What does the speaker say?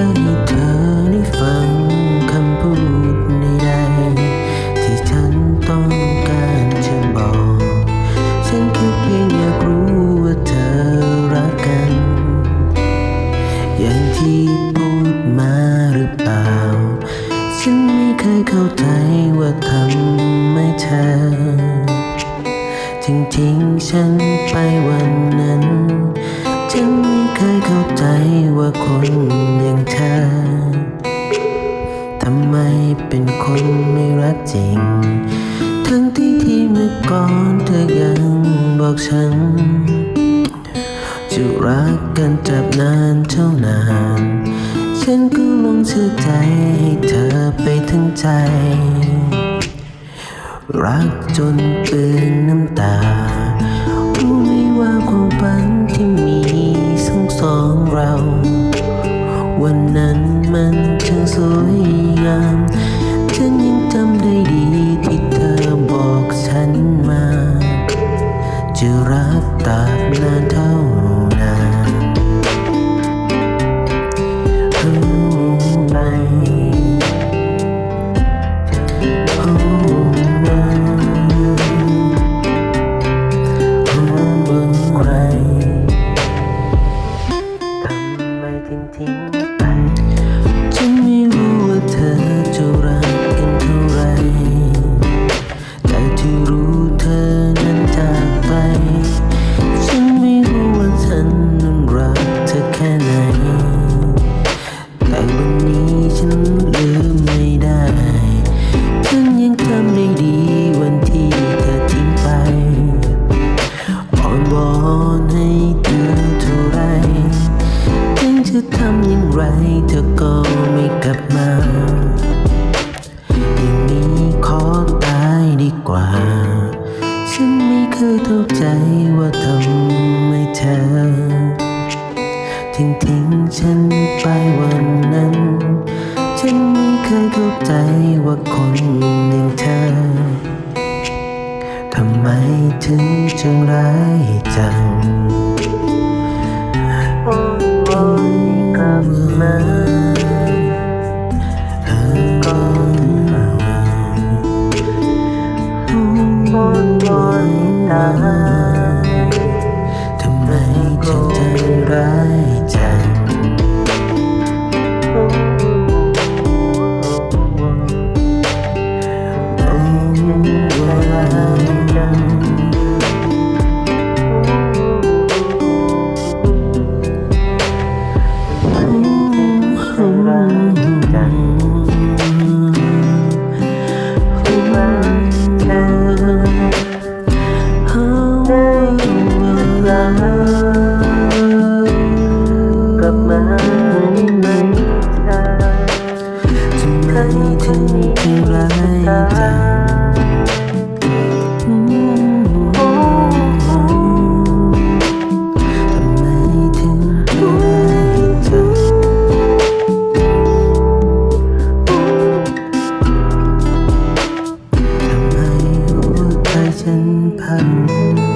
ให้เธอได้ฟังคำพูดใดๆที่ฉันต้องการจะบอก ฉันแค่เพียงอยากรู้ว่าเธอรักกัน อย่างที่พูดมาหรือเปล่า ฉันไม่เคยเข้าใจว่าทำไม่เธอจริงๆฉันไปวันนั้น ใจว่าคนอย่างเธอ ทำไมเป็นคนไม่รักจริง ทั้งที่ที่เมื่อก่อนเธอยังบอกฉัน จะรักกันจับนานเท่านาน ฉันก็ลงเชื่อใจให้เธอไปทั้งใจ รักจนเปื้อน มันช่างสวยงาม ฉันยังจำได้ดีที่เธอบอกฉันมา จะรักตราบนานเท่า ยังจำได้ดีวันที่เธอทิ้งไปอ่อนวอนให้เธอเท่าไรถึงจะทำอย่างไรเธอก็ไม่กลับมาอย่างนี้ขอตายดีกว่า ฉันไม่เคยเข้าใจว่าทำไมเธอ ทิ้งทิ้งฉันไปวันนั้น ฉันไม่เคยเข้าใจว่าคนอย่างเธอ ทำไมถึงจังร้ายจังโอ้ยกลับมา 牵绊